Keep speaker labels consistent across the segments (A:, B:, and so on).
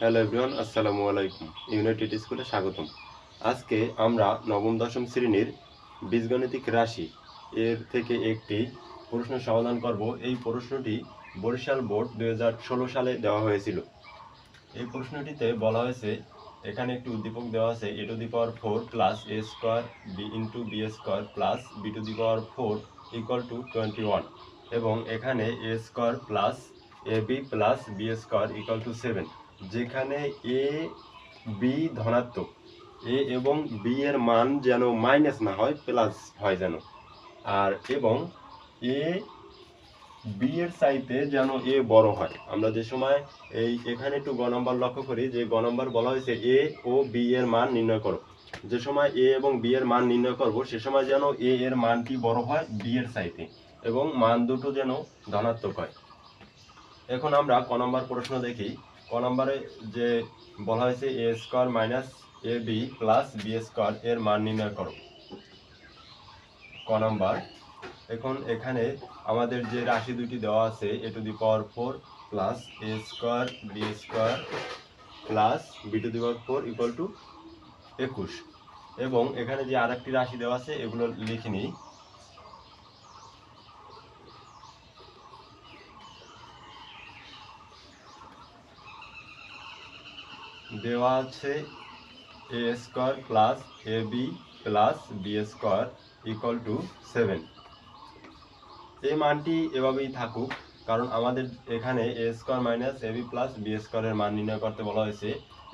A: Hello everyone, আসসালামু আলাইকুম। United স্কুলে স্বাগতম। আজকে আমরা নবম, দশম শ্রেণির বীজগণিতিক রাশি এর থেকে একটি প্রশ্ন সমাধান করব। এই প্রশ্নটি বরিশাল বোর্ড দু হাজার ষোলো সালে দেওয়া হয়েছিল। এই প্রশ্নটিতে বলা হয়েছে, এখানে একটি উদ্দীপক দেওয়া আছে, A to the power four plus A square B into B square plus B to the power four equal to twenty one এবং এখানে A square plus A B plus B square equal to seven. যেখানে A B ধনাত্মক। এ এবং B এর মান যেন minus না হয় প্লাস হয় যেন। আর এবং এ বি এর চাইতে যেন এ বড় হয়। আমরা যে সময় এই এখানে একটু গ নম্বর লক্ষ্য করি, যে গ নম্বর বলা হয়েছে এ ও বি এর মান নির্ণয় করো। যে সময় এ এবং বি এর মান নির্ণয় করব, সে সময় যেন এ এর মানটি বড় হয় বি এর চাইতে এবং মান দুটো যেন ধনাত্মক হয়। এখন আমরা ক নম্বর প্রশ্ন দেখি। ক নম্বরে যে বলা হয়েছে A square minus A B plus B square এর মান নির্ণয় করো। ক নম্বর, এখন এখানে আমাদের যে রাশি দুটি দেওয়া আছে, A to the power four plus A square B square plus B to the power four equal to একুশ। এবং এখানে যে আরেকটি রাশি দেওয়া আছে, এগুলো লিখে নিই। দেওয়া আছে A square plus A B plus B square equal to seven এই মানটি এভাবেই থাকুক, কারণ আমাদের এখানে A square minus A B plus B স্কোয়ারের মান নির্ণয় করতে বলা হয়েছে।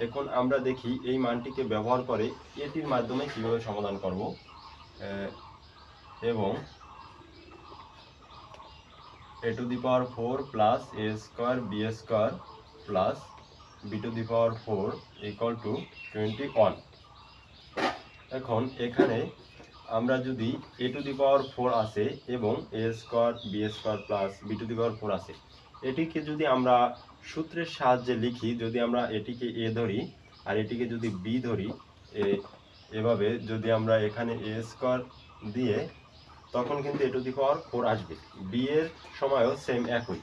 A: এখন আমরা দেখি এই মানটিকে ব্যবহার করে এটির মাধ্যমে কীভাবে সমাধান করব। এবং A to the power four plus A square B square plus B to the power four equal to twenty one এখন এখানে আমরা যদি a to the power four আসে এবং A square B square plus B to the power four আসে, এটিকে যদি আমরা সূত্রের সাহায্যে লিখি, যদি আমরা এটিকে এ ধরি আর এটিকে যদি বি ধরি এভাবে যদি আমরা এখানে এ স্কোয়ার দিয়ে, তখন কিন্তু A to the power four আসবে। বি এর সময়ও সেম একই।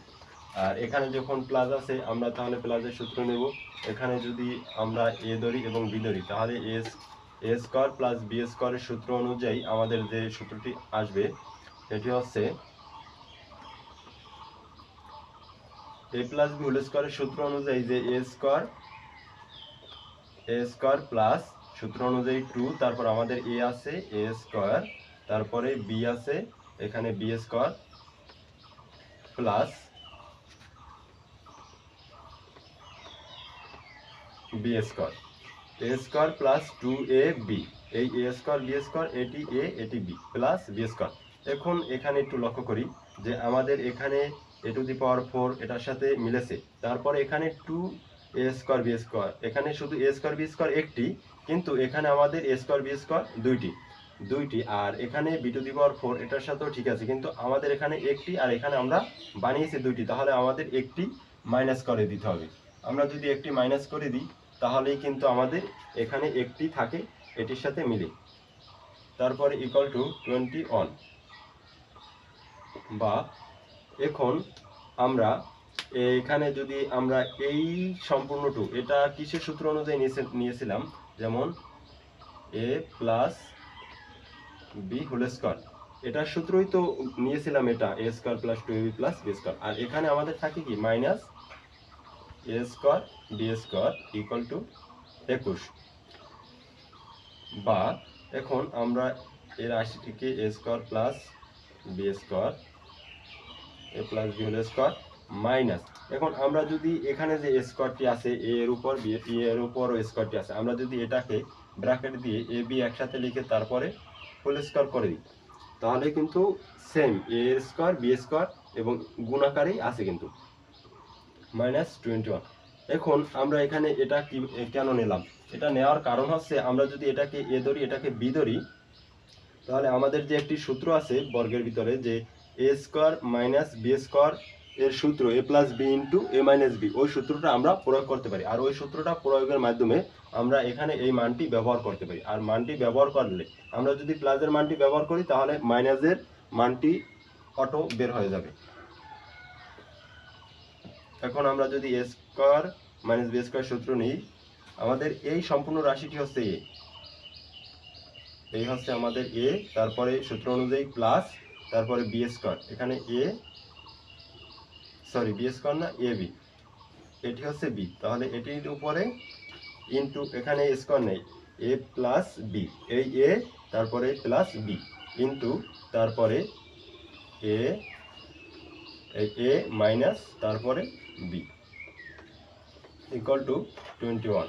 A: আর এখানে যখন প্লাস আছে, আমরা তাহলে প্লাসের সূত্র নেব। এখানে যদি আমরা এ ধরি এবং বি ধরি, তাহলে এস এ স্কোয়ার প্লাস বি স্কোয়ারের সূত্র অনুযায়ী আমাদের যে সূত্রটি আসবে, সেটি হচ্ছে এ প্লাস বি হোল স্কোয়ারের সূত্র অনুযায়ী যে A square A square plus সূত্র অনুযায়ী টু তারপর আমাদের এ আছে এ স্কোয়ার তারপরে বি আছে, এখানে B square plus B square A square plus two A B এই এ স্কোয়ার বি স্কোয়ার এটি এ এটি বি প্লাস বি স্কোয়ার এখন এখানে একটু লক্ষ্য করি যে আমাদের এখানে এ টু দি পাওয়ার ফোর এটার সাথে মিলেছে। তারপর এখানে two A square B square এখানে শুধু এ স্কোয়ার বি স্কোয়ার একটি, কিন্তু এখানে আমাদের এ স্কোয়ার বি স্কোয়ার দুইটি। দুইটি, আর এখানে B to the power four এটার সাথেও ঠিক আছে, কিন্তু আমাদের এখানে একটি আর এখানে আমরা বানিয়েছি দুইটি। তাহলে আমাদের একটি মাইনাস করে দিতে হবে। আমরা যদি একটি মাইনাস করে দিই তাহলেই কিন্তু আমাদের এখানে একটি থাকে, এটির সাথে মিলে। তারপরে ইকুয়াল টু টোয়েন্টি ওয়ান বা এখন আমরা এখানে যদি আমরা এই সম্পূর্ণটু, এটা কিসের সূত্র অনুযায়ী নিয়েছে- নিয়েছিলাম? যেমন a plus b whole square এটার সূত্রই তো নিয়েছিলাম এটা a square plus two b plus b square আর এখানে আমাদের থাকে কি? Minus a square b square equal to একুশ। বা এখন আমরা এর রাশিটিকে a square plus b square a plus b whole square minus এখন আমরা যদি এখানে যে স্কোয়ারটি আছে এ এর উপর বি এর উপর স্কোয়ারটি আছে, আমরা যদি এটাকে ব্র্যাকেট দিয়ে এ বি একসাথে লিখে তারপরে হোল স্কোয়ার করে দিই, তাহলে কিন্তু same a square b square এবং গুণাকারেই আছে কিন্তু। Minus twenty one. এখন আমরা এখানে এটা কি কেন নিলাম? এটা নেওয়ার কারণ হচ্ছে আমরা যদি এটাকে এ ধরি, এটাকে বি ধরি, তাহলে আমাদের যে একটি সূত্র আছে বর্গের ভিতরে যে a square minus b square এর সূত্র a plus b into a minus b, ওই সূত্রটা আমরা প্রয়োগ করতে পারি। আর ওই সূত্রটা প্রয়োগের মাধ্যমে আমরা এখানে এই মানটি ব্যবহার করতে পারি। আর মানটি ব্যবহার করলে আমরা যদি প্লাসের মানটি ব্যবহার করি, তাহলে মাইনাসের মানটি অটো বের হয়ে যাবে। এখন আমরা যদি a square minus b square সূত্র নিই, আমাদের এই সম্পূর্ণ রাশিটি হচ্ছে এ এই হচ্ছে আমাদের এ তারপরে সূত্র অনুযায়ী প্লাস তারপরে বি স্কোয়ার। এখানে এ সরি বি স্কোয়ার না এ বি এটি হচ্ছে বি তাহলে এটির উপরে ইনটু এখানে স্কোয়ার নেই এ প্লাস বি এই এ তারপরে প্লাস বি ইনটু তারপরে এ এ মাইনাস তারপরে বি টু টোয়েন্টি ওয়ান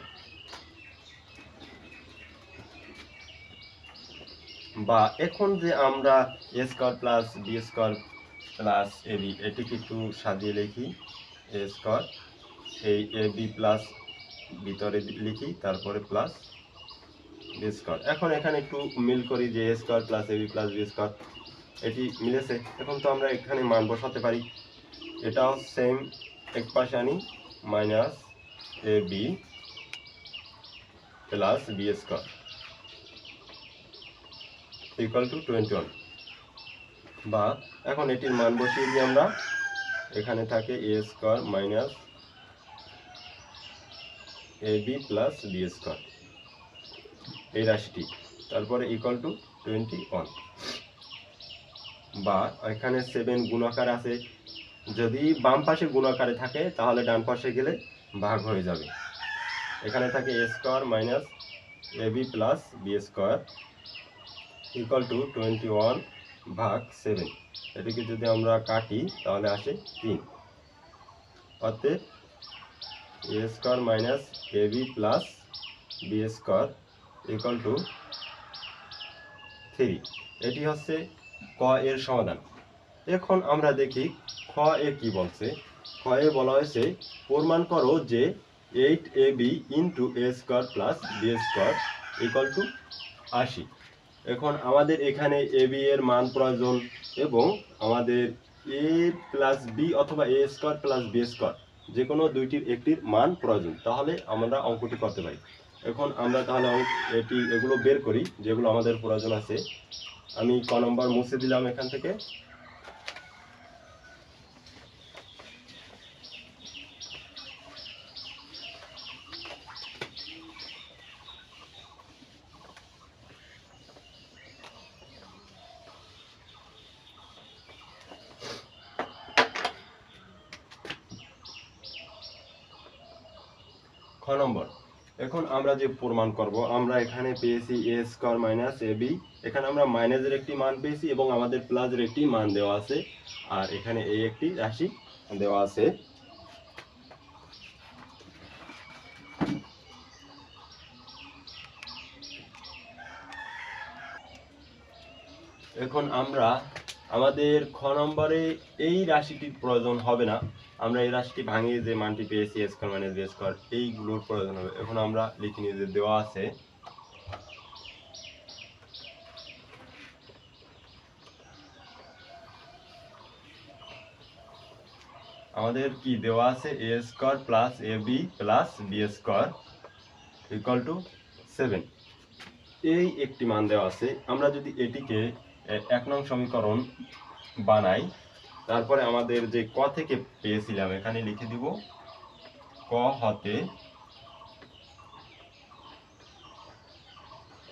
A: বা এখন যে আমরা a square plus b square plus a b এটিকে একটু সাজিয়ে লিখি। এ স্কোয়ার এই এ বি প্লাস ভিতরে লিখি, তারপরে প্লাস বি স্কোয়ার এখন এখানে একটু মিল করি যে a square plus a b plus b square এটি মিলেছে। এখন তো আমরা এখানে মান বসাতে পারি। এটাও সেম এক পাশে আনি minus a b plus b square equal to twenty one বা এখন এটির মান বসিয়ে দিই আমরা। এখানে থাকে a square minus a b plus b square এই রাশিটি। তারপরে ইকুয়াল টু টোয়েন্টি ওয়ান বা এখানে সেভেন গুণাকার আছে। যদি বাম পাশে গুণাকারে থাকে, তাহলে ডান পাশে গেলে ভাগ হয়ে যাবে। এখানে থাকে a square minus a b plus b square equal to twenty one ভাগ সেভেন এটিকে যদি আমরা কাটি, তাহলে আসে তিন। অতএব a square minus a b plus b square equal to three এটি হচ্ছে ক এর সমাধান। এখন আমরা দেখি খ এ কি বলছে। খ এ বলা হয়েছে, প্রমাণ করো যে eight a b into a square plus b square equal to আশি। এখন আমাদের এখানে এ বি এর মান প্রয়োজন এবং আমাদের এ প্লাস বি অথবা a square plus b square যে কোনো দুইটির একটির মান প্রয়োজন, তাহলে আমরা অঙ্কটি করতে পারি। এখন আমরা তাহলে এটি, এগুলো বের করি, যেগুলো আমাদের প্রয়োজন আছে। আমি ক নম্বর মুছে দিলাম এখান থেকে। নম্বর। এখন আমরা যে প্রমাণ করব, আমরা এখানে পেয়েছি a square minus a b এখানে আমরা মাইনাসের একটি মান পেয়েছি এবং আমাদের প্লাসের একটি মান দেওয়া আছে। আর এখানে এই একটি রাশি দেওয়া আছে। এখন আমরা আমাদের খ নম্বরে এই রাশিটির প্রয়োজন হবে না। আমরা এই রাশিটি ভাঙিয়ে যে মানটি পেয়েছি স্কোয়ার মাইনাস বি স্কোয়ার এইগুলোর প্রয়োজন হবে। এখন আমরা লিখে নিয়ে যে দেওয়া আছে, আমাদের কি দেওয়া আছে? A square plus a b plus b square equal to seven এই একটি মান দেওয়া আছে। আমরা যদি এটিকে এক নং সমীকরণ বানাই তারপরে আমাদের যে ক থেকে পেয়েছিলাম, এখানে লিখে দিব। ক হতে,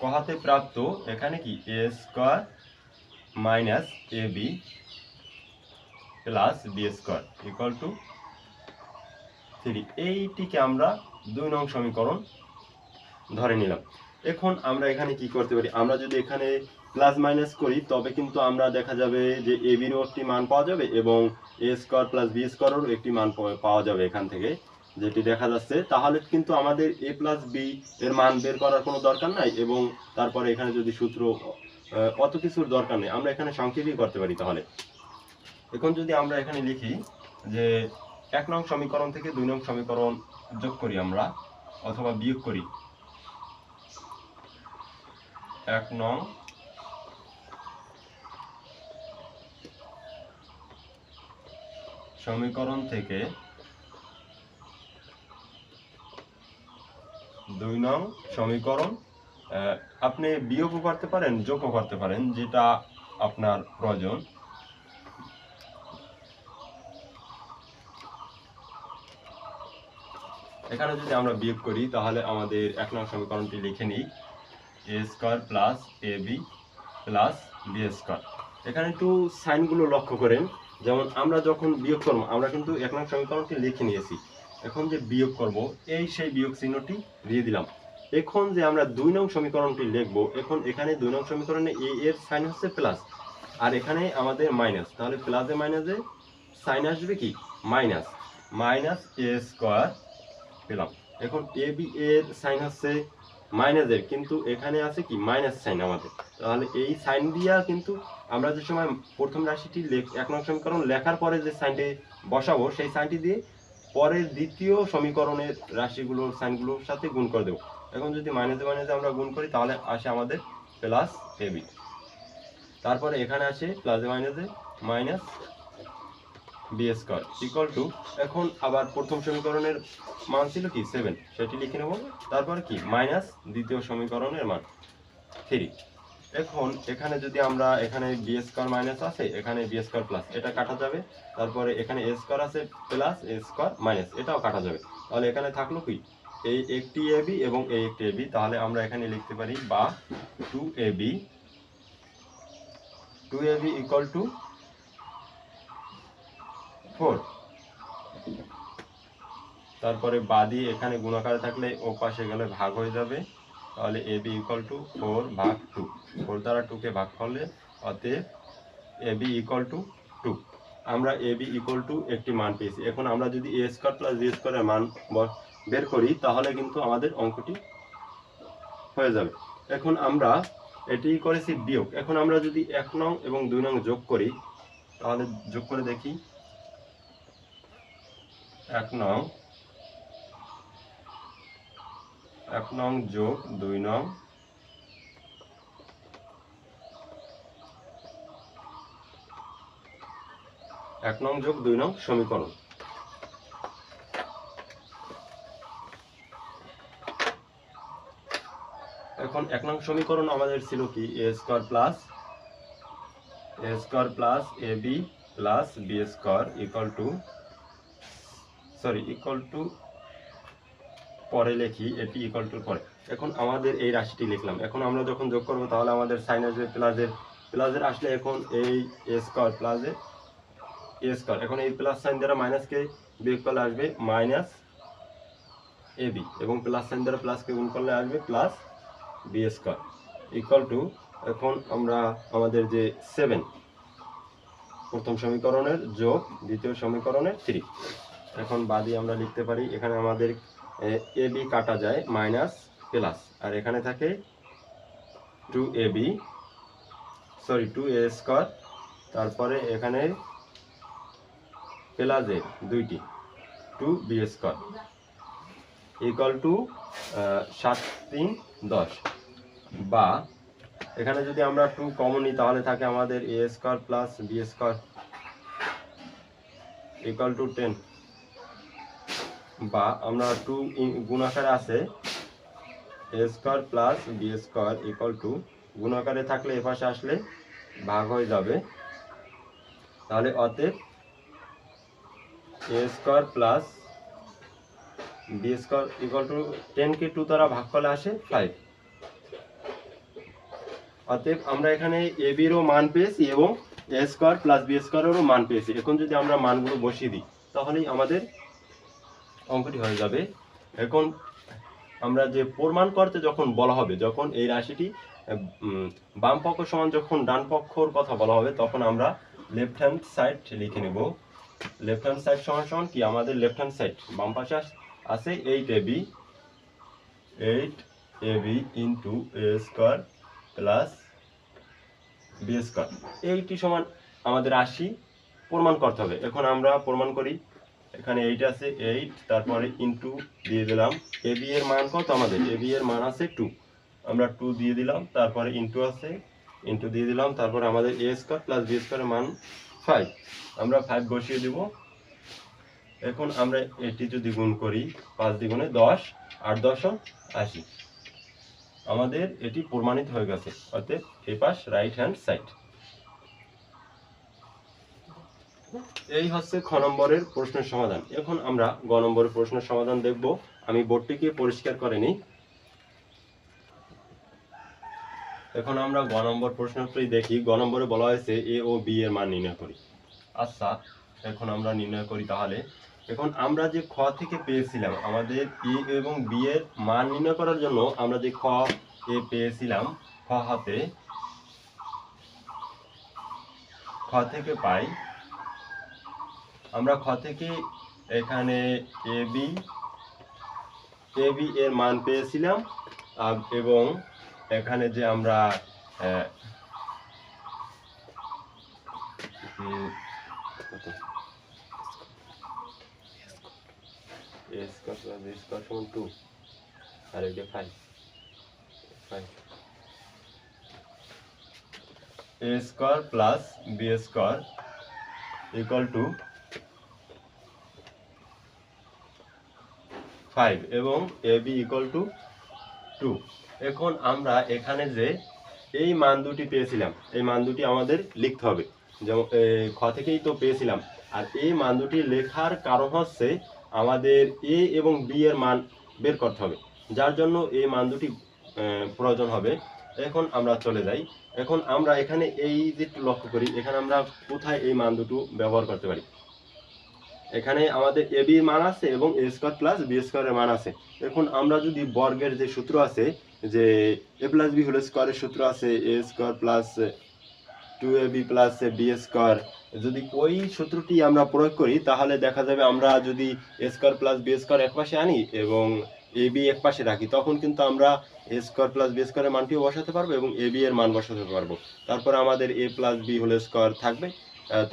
A: ক হাতে প্রাপ্ত, এখানে কি? A square minus a b plus b square equal to three এইটিকে আমরা দুই নং সমীকরণ ধরে নিলাম। এখন আমরা এখানে কি করতে পারি? আমরা যদি এখানে প্লাস মাইনাস করি, তবে কিন্তু আমরা দেখা যাবে যে এ বিরও একটি মান পাওয়া যাবে এবং এ স্কোয়ার প্লাস বি স্কোয়ারেরও একটি মান পাওয়া- যাবে এখান থেকে, যেটি দেখা যাচ্ছে। তাহলে কিন্তু আমাদের এ প্লাস বি এর মান বের করার কোনো দরকার নাই এবং তারপরে এখানে যদি সূত্র অত কিছুর দরকার নেই। আমরা এখানে সংক্ষেপই করতে পারি তাহলে। এখন যদি আমরা এখানে লিখি যে এক নং সমীকরণ থেকে দুই নং সমীকরণ যোগ করি আমরা, অথবা বিয়োগ করি। এক নং সমীকরণ থেকে দুই নং সমীকরণ আপনি বিয়োগও করতে পারেন যোগও করতে পারেন, যেটা আপনার প্রয়োজন। এখানে যদি আমরা বিয়োগ করি, তাহলে আমাদের এক নং সমীকরণটি লিখে নিই a square plus a b plus b square এখানে একটু সাইনগুলো লক্ষ্য করেন। যেমন আমরা যখন বিয়োগ করব, আমরা কিন্তু এক নং সমীকরণটি লিখে নিয়েছি। এখন যে বিয়োগ করব, এই সেই বিয়োগ চিহ্নটি দিয়ে দিলাম। এখন যে আমরা দুই নং সমীকরণটি লিখব, এখন এখানে দুই নং সমীকরণে এ এর সাইন হচ্ছে প্লাস আর এখানে আমাদের মাইনাস তাহলে প্লাসে মাইনাসে সাইন আসবে কি? মাইনাস মাইনাস এ স্কোয়ার পেলাম। এখন এ বি এর সাইন হচ্ছে মাইনাসের কিন্তু এখানে আছে কি? মাইনাস সাইন আমাদের। তাহলে এই সাইন দিয়া কিন্তু আমরা যে সময় প্রথম রাশিটি এক নং সমীকরণ লেখার পরে যে সাইনটি বসাবো, সেই সাইনটি দিয়ে পরের দ্বিতীয় সমীকরণের রাশিগুলোর সাইনগুলোর সাথে গুণ করে দেবো। এখন যদি মাইনাসে মাইনাসে আমরা গুণ করি, তাহলে আসে আমাদের প্লাস এ বি তারপরে এখানে আসে প্লাসে মাইনাসে minus b square equal to এখন আবার প্রথম সমীকরণের মান ছিল কি? সেভেন সেটি লিখে নেব। তারপর কি? মাইনাস দ্বিতীয় সমীকরণের মান থ্রি এখন এখানে যদি আমরা, এখানে বি স্কোয়ার মাইনাস আছে, এখানে বি স্কোয়ার প্লাস এটা কাটা যাবে। তারপরে এখানে এ স্কোয়ার আছে প্লাস এ স্কোয়ার মাইনাস এটাও কাটা যাবে। তাহলে এখানে থাকল কি? এই একটি এ বি এবং এই একটি এ বি তাহলে আমরা এখানে লিখতে পারি বা two a b two a b equal to four. তারপরে বাদি এখানে গুণাকারে থাকলে ও পাশে গেলে ভাগ হয়ে যাবে। তাহলে a b equal to four ভাগ টু ফোর দ্বারা টুকে ভাগ করলে অতএব a b equal to two আমরা এ বি ইকুয়াল টু একটি মান পেয়েছি। এখন আমরা যদি এ স্কোয়ার প্লাস বি স্কোয়ারের মান বের করি, তাহলে কিন্তু আমাদের অঙ্কটি হয়ে যাবে। এখন আমরা এটি করেছি বিয়োগ। এখন আমরা যদি এক নং এবং দুই নং যোগ করি, তাহলে যোগ করে দেখি। এক নং। এক নং যোগ দুই নং। এক নং যোগ দুই নং সমীকরণ। এখন এক নং সমীকরণ আমাদের ছিল কি? A square plus, a square plus a b plus b square equal to sorry equal to পরে লিখি এটি ইকুয়াল টু পরে। এখন আমাদের এই রাশিটি লিখলাম। এখন আমরা যখন যোগ করব, তাহলে আমাদের সাইন আসবে প্লাসের প্লাসের আসলে এখন এই এ স্কোয়ার প্লাসে এ স্কোয়ার এখন এই প্লাস সাইন দ্বারা মাইনাসকে বিয়োগ করলে আসবে মাইনাস এ বি এবং প্লাস সাইন দ্বারা প্লাসকে গুণ করলে আসবে plus b square equal to এখন আমরা আমাদের যে সেভেন প্রথম সমীকরণের যোগ, দ্বিতীয় সমীকরণের থ্রি এখন বাদি আমরা লিখতে পারি, এখানে আমাদের, এ বি কাটা যায়, মাইনাস প্লাস। আর এখানে থাকে two a b, sorry, two a square, তারপরে এখানে প্লাসের দুইটি, two b square. Equal to সাত, তিন, দশ। বা এখানে যদি আমরা টু কমন নিই, তাহলে থাকে আমাদের a square plus b square, equal to ten. বা আমরা টু গুণাকারে আছে, a square plus b square equal to গুণাকারে থাকলে এ পাশে আসলে ভাগ হয়ে যাবে। তাহলে অতএব a square plus b square equal to টেনকে two দ্বারা ভাগ করলে আসে ফাইভ। অতএব আমরা এখানে এ বিরও মান পেয়েছি এবং এ স্কোয়ার প্লাস বি স্কোয়ারেরও মান পেয়েছি। এখন যদি আমরা মানগুলো বসিয়ে দিই, তাহলেই আমাদের অঙ্কটি হয়ে যাবে। এখন আমরা যে প্রমাণ করতে যখন বলা হবে, যখন এই রাশিটি বাম পক্ষ সমান যখন ডান পক্ষর কথা বলা হবে, তখন আমরা লেফট হ্যান্ড সাইড লিখে নেব। লেফট হ্যান্ড সাইড সমান সমান কি? আমাদের লেফট হ্যান্ড সাইড বাম পাশে আছে eight a b eight a b into a square plus b square এইটি সমান আমাদের আশি প্রমাণ করতে হবে। এখন আমরা প্রমাণ করি এখানে এইট আছে এইট তারপরে ইন্টু দিয়ে দিলাম। এ বি এর মান কত আমাদের? এ বি এর মান আছে টু আমরা টু দিয়ে দিলাম, তারপরে ইন্টু আছে ইন্টু দিয়ে দিলাম, তারপরে আমাদের এ স্কোয়ার প্লাস বি স্কোয়ারের মান ফাইভ আমরা ফাইভ বসিয়ে দেব। এখন আমরা এটি যদি গুণ করি, পাঁচ দ্বিগুণে দশ, আট দশ আশি। আমাদের এটি প্রমাণিত হয়ে গেছে অর্থাৎ এ পাশ রাইট হ্যান্ড সাইড এই হচ্ছে খ নম্বরের প্রশ্নের সমাধান। এখন আমরা গ নম্বরের প্রশ্নের সমাধান দেখব। আমি বোর্ডটিকে পরিষ্কার করে নিই এখন আমরা গ নম্বর প্রশ্নটি দেখি। গ নম্বরে বলা হয়েছে এ ও বি এর মান নির্ণয় করি। আচ্ছা এখন আমরা নির্ণয় করি তাহলে। এখন আমরা যে খ থেকে পেয়েছিলাম, আমাদের এ এবং বি এর মান নির্ণয় করার জন্য আমরা যে খ এ পেয়েছিলাম, খ হাতে, খ থেকে পাই আমরা খ থেকে এখানে এ বি এ বি এর মান পেয়েছিলাম এবং এখানে যে আমরা a আর এটা five five a square plus b square equal to five এবং a b equal to two এখন আমরা এখানে যে এই মান দুটি পেয়েছিলাম, এই মান দুটি আমাদের লিখতে হবে। যেমন খ থেকেই তো পেয়েছিলাম। আর এই মান দুটি লেখার কারণ হচ্ছে আমাদের এ এবং বি এর মান বের করতে হবে। যার জন্য এই মান দুটি প্রয়োজন হবে। এখন আমরা চলে যাই। এখন আমরা এখানে এই যে লক্ষ্য করি, এখানে আমরা কোথায় এই মান দুটো ব্যবহার করতে পারি? এখানে আমাদের এ বির মান আছে এবং এ স্কোয়ার প্লাস বি স্কোয়ারের মান আছে। এখন আমরা যদি বর্গের যে সূত্র আছে, যে এ প্লাস বি হলো স্কোয়ারের সূত্র আছে a square plus two a b plus b square যদি ওই সূত্রটি আমরা প্রয়োগ করি, তাহলে দেখা যাবে আমরা যদি a square plus b square এক পাশে আনি এবং এ বি এক পাশে রাখি, তখন কিন্তু আমরা এ স্কোয়ার প্লাস বি স্কোয়ারের মানটিও বসাতে পারব এবং এ বি এর মান বসাতে পারব। তারপর আমাদের এ প্লাস বি হলো স্কোয়ার থাকবে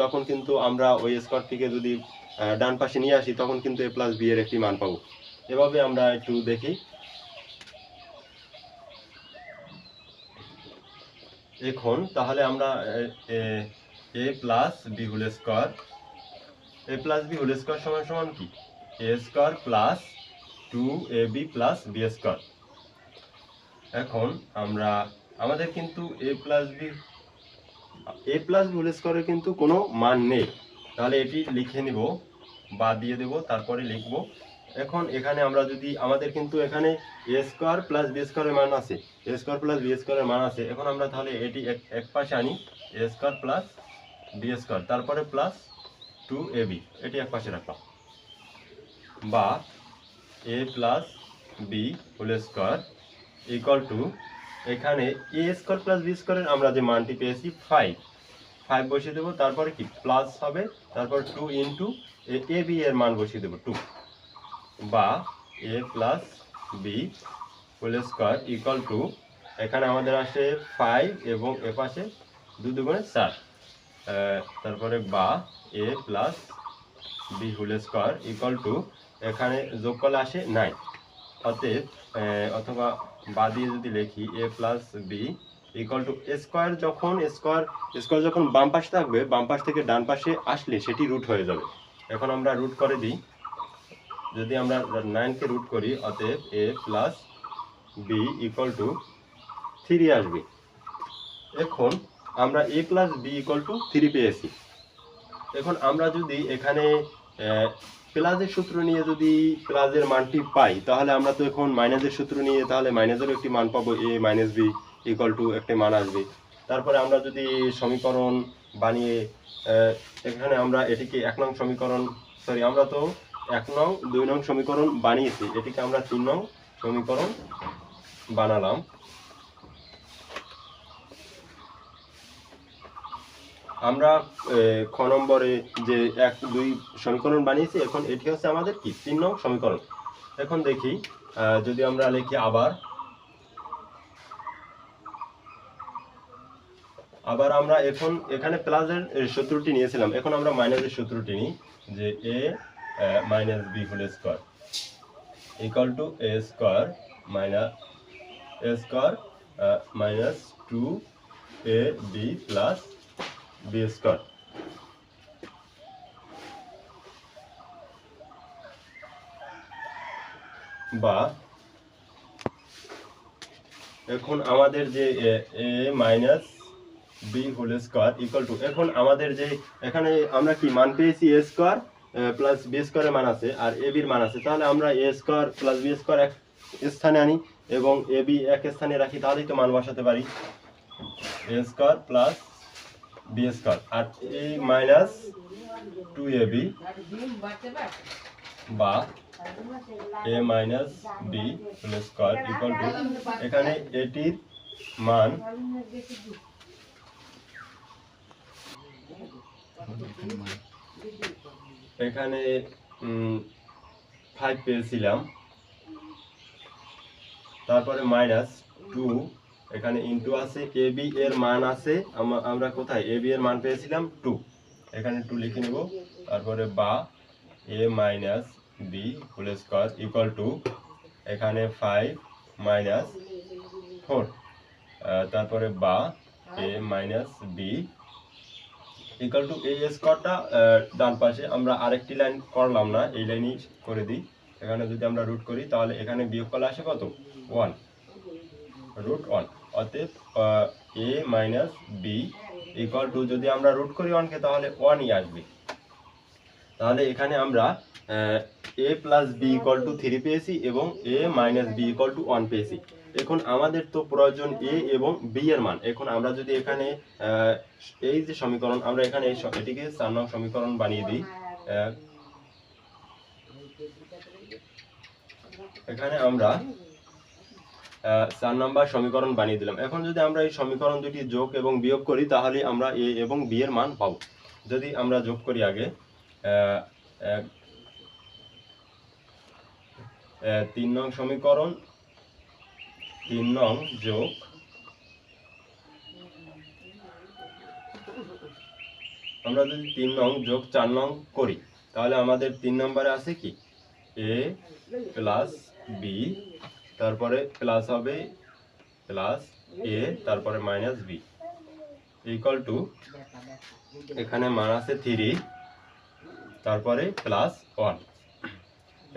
A: তখন কিন্তু আমরা ওই স্কোয়ারটিকে যদি ডান পাশে নিয়ে আসি, তখন কিন্তু এ প্লাস বি এর একটি মান পাবো। এভাবে আমরা একটু দেখি। এখন তাহলে আমরা, a plus b whole square a plus b whole square সমান সমান কি? A square plus two a b plus b square এখন আমরা, আমাদের কিন্তু a plus b a plus b whole স্কোয়ারের কিন্তু কোনো মান নেই। তাহলে এটি লিখে নিব বা দিয়ে দেব, তারপরে লিখব। এখন এখানে আমরা যদি, আমাদের কিন্তু এখানে এ স্কোয়ার প্লাস বি স্কোয়ারের মান আছে এ স্কোয়ার প্লাস বি স্কোয়ারের মান আছে। এখন আমরা তাহলে এটি এক এক পাশে আনি a square plus b square তারপরে প্লাস টু এ বি এটি এক পাশে রাখলাম। বা a plus b whole square equal to এখানে এ স্কোয়ার প্লাস বি স্কোয়ারের আমরা যে মানটি পেয়েছি ফাইভ ফাইভ বসিয়ে দেবো তারপরে কি? প্লাস হবে তারপর টু ইন্টু এ বি এর মান বসিয়ে দেবো টু বা a plus b whole square equal to এখানে আমাদের আসে ফাইভ এবং এ পাশে দু দুগুণে আহ, তারপরে বা a plus b whole square equal to এখানে যোগ করলে আসে নাইন অতএব অথবা বা দিয়ে যদি লিখি a plus b equal to square যখন স্কোয়ার স্কোয়ার যখন বাম পাশে থাকবে, বাম পাশ থেকে ডান পাশে আসলে সেটি রুট হয়ে যাবে। এখন আমরা রুট করে দিই। যদি আমরা নাইনকে রুট করি, অতএব a plus b equal to three আসবে। এখন আমরা a plus b equal to three পেয়েছি। এখন আমরা যদি এখানে প্লাসের সূত্র নিয়ে যদি প্লাসের মানটি পাই, তাহলে আমরা তো এখন মাইনাসের সূত্র নিয়ে তাহলে মাইনাসেরও একটি মান পাবো a minus b equal to একটি মান আসবে। তারপরে আমরা যদি সমীকরণ বানিয়ে এখানে আমরা এটিকে এক নং সমীকরণ সরি আমরা তো এক নং, দুই নং সমীকরণ বানিয়েছি, এটিকে আমরা তিন নং সমীকরণ বানালাম। আমরা খ নম্বরে যে এক, দুই সমীকরণ বানিয়েছি, এখন এটি হচ্ছে আমাদের কি? তিন নং সমীকরণ। এখন দেখি যদি আমরা লিখি আবার আবার আমরা এখন এখানে প্লাসের সূত্রটি নিয়েছিলাম। এখন আমরা মাইনাসের সূত্রটি নিই যে a minus b whole square equal to a square minus a square minus two a b plus b square বা এখন আমাদের যে, a minus b whole square equal to এখন আমাদের যে, এখানে আমরা কি মান পেয়েছি? এ স্কোয়ার প্লাস বি স্কোয়ারের মান আছে, আর এ বির মান আছে। তাহলে আমরা a square plus b square এক স্থানে আনি, এবং এ বি এক স্থানে রাখি তাহলেই তো মান বসাতে পারি। A square plus b square R a minus two a b বা a minus b square equal to এখানে এটির মান এখানে ফাইভ পেয়েছিলাম। তারপরে মাইনাস টু এখানে ইনটু আছে এ বি এর মান আছে আমরা কোথায়? এ বি এর মান পেয়েছিলাম টু এখানে টু লিখে নেব। তারপরে বা a minus b whole square equal to এখানে ফাইভ মাইনাস ফোর তারপরে বা a minus b equal to এই স্কোয়ারটা ডান পাশে। আমরা আরেকটি লাইন করলাম না, এই লাইনই করে দিই। এখানে যদি আমরা রুট করি, তাহলে এখানে বিয়োগ করলে আসে কত? ওয়ান রুট ওয়ান অতএব a minus b equal to যদি আমরা রুট করি ওয়ানকে তাহলে ওয়ানই আসবে। তাহলে এখানে আমরা a plus b equal to three পেয়েছি এবং a minus b equal to one পেয়েছি। এখন আমাদের তো প্রয়োজন এ এবং বি এর মান। এখন আমরা যদি এখানে এই যে সমীকরণ, আমরা এখানে এটিকে চার নং সমীকরণ বানিয়ে দিই। এখানে আমরা চার নম্বর সমীকরণ বানিয়ে দিলাম। এখন যদি আমরা এই সমীকরণ দুটি যোগ এবং বিয়োগ করি, তাহলে আমরা এ এবং বি এর মান পাবো। যদি আমরা যোগ করি আগে তিন নং সমীকরণ তিন নং যোগ। আমরা যদি তিন নং যোগ চার নং করি, তাহলে আমাদের তিন নম্বরে আছে কি? এ প্লাস বি, তারপরে প্লাস হবে প্লাস এ, তারপরে মাইনাস বি। ইকুয়াল টু এখানে মান আছে থ্রি তারপরে প্লাস ওয়ান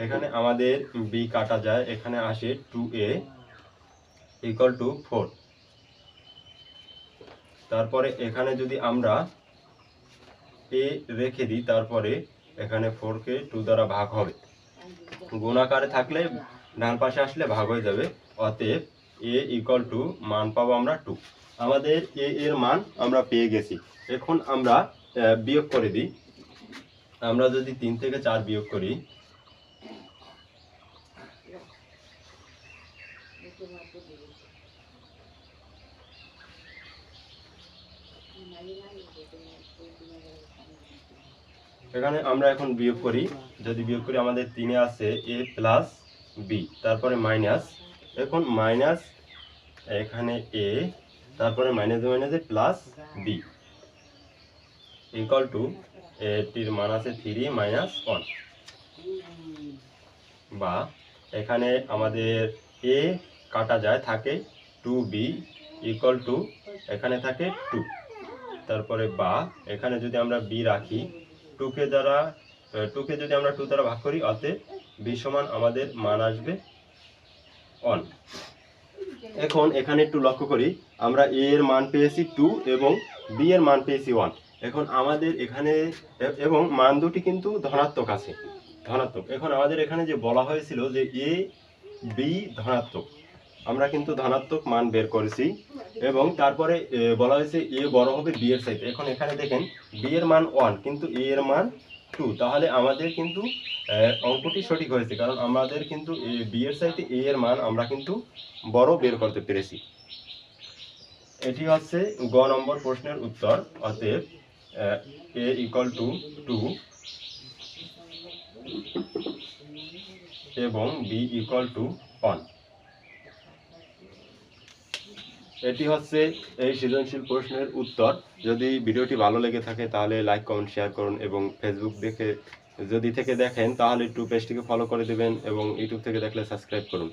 A: এখানে আমাদের বি কাটা যায়, এখানে আসে two a equal to four তারপরে এখানে যদি আমরা এ রেখে দিই, তারপরে এখানে ফোরকে টু দ্বারা ভাগ হবে। গুণাকারে থাকলে ডান পাশে আসলে ভাগ হয়ে যাবে, অতএব এ ইকুয়াল টু মান পাবো আমরা টু আমাদের এ এর মান আমরা পেয়ে গেছি। এখন আমরা বিয়োগ করে দিই। আমরা যদি তিন থেকে চার বিয়োগ করি এখানে আমরা এখন বিয়োগ করি। যদি বিয়োগ করি, আমাদের তিনে আছে এ প্লাস বি, তারপরে মাইনাস। এখন মাইনাস এখানে এ, তারপরে মাইনাস মাইনাসে প্লাস বি। ইকুয়াল টু এটির মান আছে থ্রি মাইনাস ওয়ান বা এখানে আমাদের এ কাটা যায়, থাকে টু বি ইকুয়াল টু এখানে থাকে টু তারপরে বা, এখানে যদি আমরা বি রাখি টুকে দ্বারা টুকে যদি আমরা টু দ্বারা ভাগ করি, অতএব বি সমান আমাদের মান আসবে অন এখন এখানে একটু লক্ষ্য করি, আমরা এ এর মান পেয়েছি টু এবং বি এর মান পেয়েছি ওয়ান এখন আমাদের এখানে এবং মান দুটি কিন্তু ধনাত্মক আছে, ধনাত্মক। এখন আমাদের এখানে যে বলা হয়েছিল যে এ, বি ধনাত্মক আমরা কিন্তু ধনাত্মক মান বের করেছি এবং তারপরে বলা হয়েছে এ বড় হবে বি এর সাইতে। এখন এখানে দেখেন, বি এর মান ওয়ান কিন্তু এ এর মান টু তাহলে আমাদের কিন্তু অঙ্কটি সঠিক হয়েছে, কারণ আমাদের কিন্তু বি এর সাইতে এ এর মান আমরা কিন্তু বড় বের করতে পেরেছি। এটি হচ্ছে গ নম্বর প্রশ্নের উত্তর। অতএব, এ ইকুয়াল টু টু এবং বি ইকুয়াল টু ওয়ান এটি হচ্ছে এই সৃজনশীল প্রশ্নের উত্তর। যদি ভিডিওটি ভালো লেগে থাকে, তাহলে লাইক, কমেন্ট, শেয়ার করুন এবং ফেসবুক দেখে যদি থেকে দেখেন, তাহলে একটু পেজটিকে ফলো করে দেবেন এবং ইউটিউব থেকে দেখলে সাবস্ক্রাইব করুন।